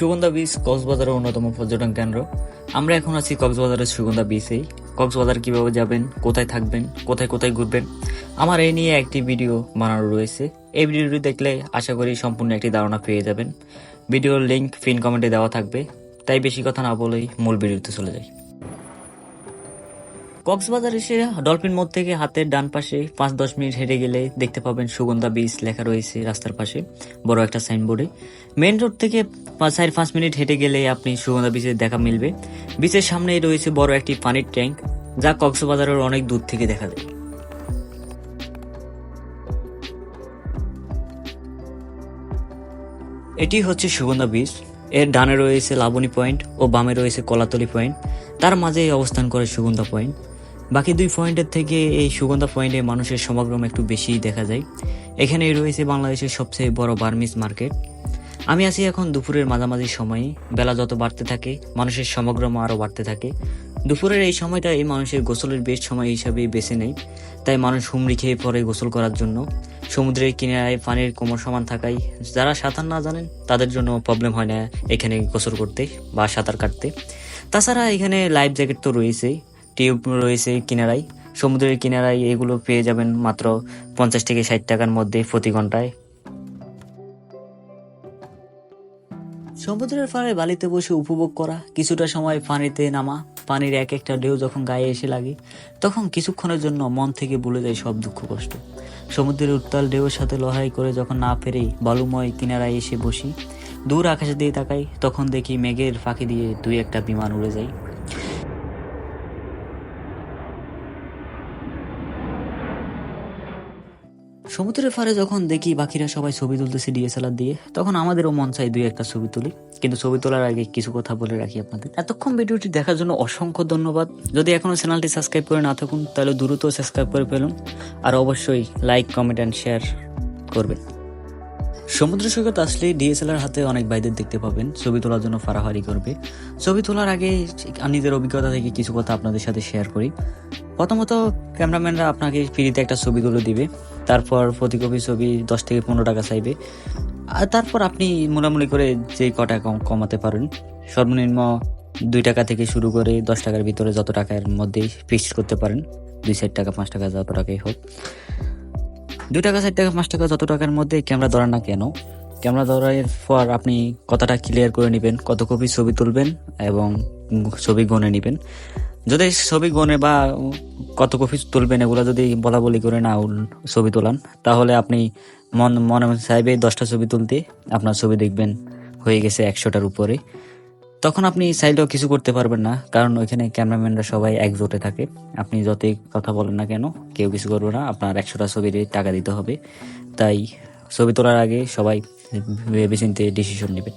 Sugandha beach কক্সবাজারের অন্যতম পর্যটন কেন্দ্র। আমরা এখন আছি কক্সবাজারের সুগন্ধা বিচেই কক্সবাজার কীভাবে যাবেন, কোথায় থাকবেন, কোথায় কোথায় ঘুরবেন, আমার এই নিয়ে একটি ভিডিও বানানো রয়েছে। এই ভিডিওটি দেখলে আশা করি সম্পূর্ণ একটি ধারণা পেয়ে যাবেন। ভিডিওর লিঙ্ক ফিন কমেন্টে দেওয়া থাকবে। তাই বেশি কথা না বলেই মূল ভিডিওতে চলে যাই। কক্সবাজার এসে ডলফিন মোড় থেকে হাতের ডান পাশে পাঁচ দশ মিনিট হেঁটে গেলে দেখতে পাবেন সুগন্ধা বিচ লেখা রয়েছে রাস্তার পাশে, বড় একটা সাইনবোর্ডে মেন রোড থেকে চার পাঁচ মিনিট হেঁটে গেলে আপনি সুগন্ধা বিচের দেখা মিলবে। বিচের সামনেই রয়েছে বড় একটি পানির ট্যাঙ্ক যা কক্সবাজারের অনেক দূর থেকে দেখা যায়। এটি হচ্ছে সুগন্ধা বিচ এর ডানে রয়েছে লাবণী পয়েন্ট ও বামে রয়েছে কলাতলি পয়েন্ট তার মাঝেই অবস্থান করে সুগন্ধা পয়েন্ট বাকি দুই পয়েন্টের থেকে এই সুগন্ধা পয়েন্টে মানুষের সমাগম একটু বেশি দেখা যায়। এখানেই রয়েছে বাংলাদেশের সবচেয়ে বড় বার্মিস মার্কেট। আমি আছি এখন দুপুরের মাঝামাঝি সময়ে। বেলা যত বাড়তে থাকে, মানুষের সমাগম আরও বাড়তে থাকে। দুপুরের এই সময়টা এই মানুষের গোসলের বেশ সময় হিসাবে বেছে নেয়। তাই মানুষ হুমড়ি খেয়ে পড়ে গোসল করার জন্য। সমুদ্রের কিনারায় পানির কোমর সমান থাকায় যারা সাঁতার না জানেন, তাদের জন্য প্রবলেম হয় না এখানে গোসল করতে বা সাঁতার কাটতে। তাছাড়া এখানে লাইফ জ্যাকেট তো রয়েছেই। টিউব রয়েছে কিনারায়। সমুদ্রের কিনারায় এগুলো পেয়ে যাবেন মাত্র পঞ্চাশ থেকে ষাট টাকার মধ্যে প্রতি ঘন্টায়। সমুদ্রের পাড়ে বালিতে বসে উপভোগ করা, কিছুটা সময় পানিতে নামা, পানির এক একটা ঢেউ যখন গায়ে এসে লাগে, তখন কিছুক্ষণের জন্য মন থেকে ভুলে যায় সব দুঃখ কষ্ট। সমুদ্রের উত্তাল ঢেউয়ের সাথে লড়াই করে যখন না পেরেই বালুময় কিনারায় এসে বসি, দূর আকাশে দিয়ে তাকাই, তখন দেখি মেঘের ফাঁকি দিয়ে দুই একটা বিমান উড়ে যায়। সমুদ্রের পাড়ে যখন দেখি বাকিরা সবাই ছবি তুলতেছে ডিএসএলআর দিয়ে, তখন আমাদেরও মন চাই দুই একটা ছবি তুলি। কিন্তু ছবি তোলার আগে কিছু কথা বলে রাখি আপনাদের। এতক্ষণ ভিডিওটি দেখার জন্য অসংখ্য ধন্যবাদ। যদি এখনও চ্যানেলটি সাবস্ক্রাইব করে না থাকুন, তাহলে দ্রুত সাবস্ক্রাইব করে ফেলুন। আর অবশ্যই লাইক, কমেন্ট অ্যান্ড শেয়ার করবেন। সমুদ্র সৈকত আসলে ডিএসএলআর হাতে অনেক ভাইদের দেখতে পাবেন। ছবি তোলার জন্য ফাড়াফাড়ি করবে। ছবি তোলার আগে নিজের অভিজ্ঞতা থেকে কিছু কথা আপনাদের সাথে শেয়ার করি। প্রথমত ক্যামেরাম্যানরা আপনাকে ফ্রিতে একটা ছবি তুলে দিবে। তারপর প্রতি কপি ছবি দশ থেকে পনেরো টাকা চাইবে। আর তারপর আপনি মোটামুটি করে যে কটা কম- কমাতে পারেন, সর্বনিম্ন দুই টাকা থেকে শুরু করে দশ টাকার ভিতরে যত টাকার মধ্যেই ফিক্সড করতে পারেন, দুই চার টাকা, পাঁচ টাকা, যত টাকাই হোক। দুই টাকা, চার টাকা, পাঁচ টাকা যত টাকার মধ্যে ক্যামেরা ধরান না কেন, ক্যামেরা ধরার পর আপনি কথাটা ক্লিয়ার করে নেবেন, কত কপি ছবি তুলবেন এবং ছবি গনে নেবেন। যদি ছবি গনে বা কত কপি তুলবেন, এগুলো যদি বলা বলি করে না ছবি তোলান, তাহলে আপনি মন, মনে চাইবে দশটা ছবি তুলতে, আপনার ছবি দেখবেন হয়ে গেছে একশোটার উপরে। তখন আপনি চাইলেও কিছু করতে পারবেন না, কারণ ওইখানে ক্যামেরাম্যানরা সবাই একজোটে থাকে। আপনি যতই কথা বলেন না কেন, কেউ কিছু করবে না, আপনার একশোটা ছবির টাকা দিতে হবে। তাই ছবি তোলার আগে সবাই ভেবে চিন্তে ডিসিশন নেবেন।